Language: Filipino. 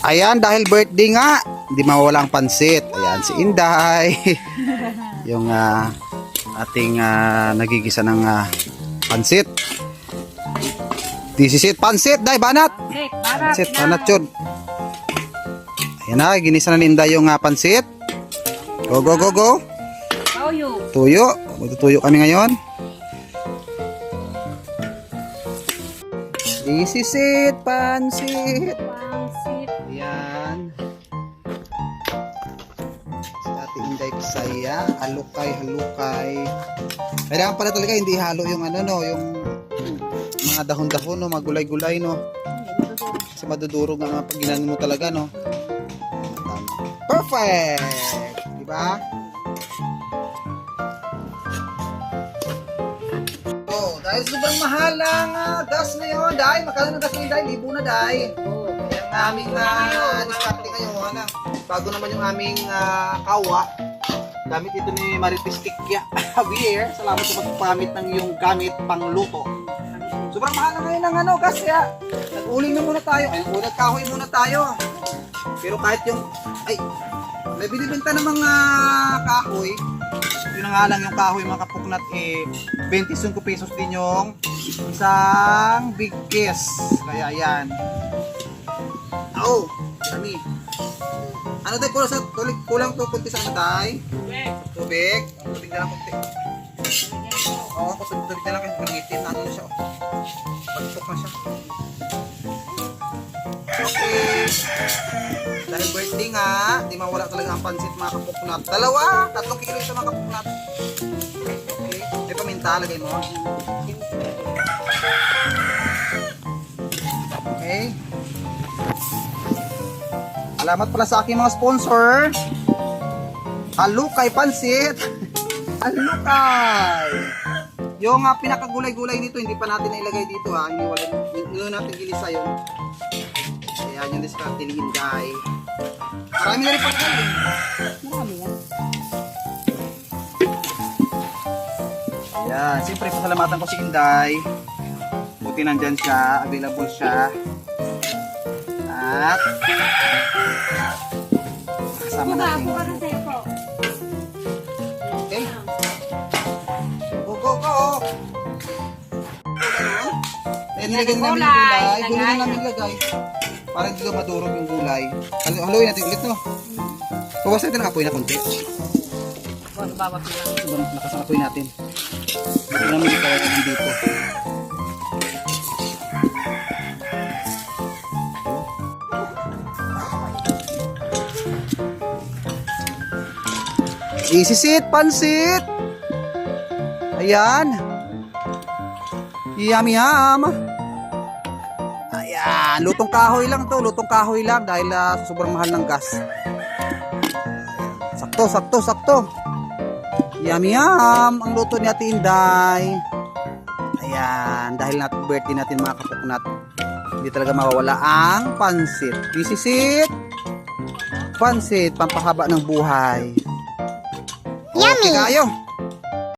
Ayan, dahil birthday nga, hindi mawawala ang pansit. Ayan, si Inday. yung ah, ating ah, nagigisa ng ah, pansit. This is it, pansit, day, banat. Barat Pansit, na. banat yun. Ayan na, ginisa na ni Inday yung ah, pansit. Go, go, go, go. Toyo. Tuyo. Magtutuyo kami ngayon. This is it, pansit. Pangsit. Ayan. Sa ating Inday Pisaya, halukay, halukay. Kailangan pala talaga hindi halo yung ano no, yung mga dahon-dahon no, mga gulay-gulay no. Kasi madudurog nga pag ginanon mo talaga no. Perfect! Diba? Oh, dahil sobrang mahal ang ah, gas ngayon, dahil magkano ng gas ngayon, dahil libo na dahil. Kaya ang aming uh, diskarte ngayon, ah, bago naman yung aming ah, kawa, gamit ito ni Marites Tikya Javier. Salamat sa pagpamit ng iyong gamit pang luto. Sobrang mahal na ngayon ng ano, gas kaya nag-uling na muna tayo. Ay, unang kahoy muna tayo. Pero kahit yung, ay, may binibenta ng mga kahoy, yun nga lang yung kahoy mga kapuknat eh 25 pesos din yung isang big kiss kaya yan oh kami ano tayo kulang sa tulig kulang to kunti sa ano tayo? Tubig. Tubig na lang kunti. Oo oh, tubig tubig na lang kasi pangitin ano na siya oh. pagtok na siya. Okay dahil birthday nga, di mawala talaga ang pansit mga kapuknat. Dalawa, tatlong kilo ito mga kapuknat. Okay, may paminta, lagay mo. Okay. Salamat pala sa aking mga sponsor. Alukay Pansit. Alukay. Yung uh, pinakagulay-gulay nito, hindi pa natin nailagay dito ha. Hindi wala, hindi natin gilisa yun. Kaya yung diskarte ni Hinday. Marami na rin pagkain. Marami yan. Ayan, siyempre pasalamatan ko si Inday. Buti nandyan siya, available siya. At kasama natin. buka ng tempo. Nilagay na namin Gulay, gulay. Na namin lagay. Para hindi ka madurog yung gulay. Halo, haluin natin ulit, no? Bawas natin ang apoy na konti. Ano bawa sila? Sobrang lakas ang apoy natin. Hindi namin ito kaya dito. Isisit, pansit! Ayan. Yum, yum. Ayan, lutong kahoy lang to, lutong kahoy lang dahil ah, sobrang mahal ng gas. Sakto, sakto, sakto. Yum, yum. Ang luto ni Ate Inday. Ayan, dahil nat birthday natin mga kapuknat, hindi talaga mawawala ang pansit. This is it. Pansit, pampahaba ng buhay. Yummy! Okay kayo.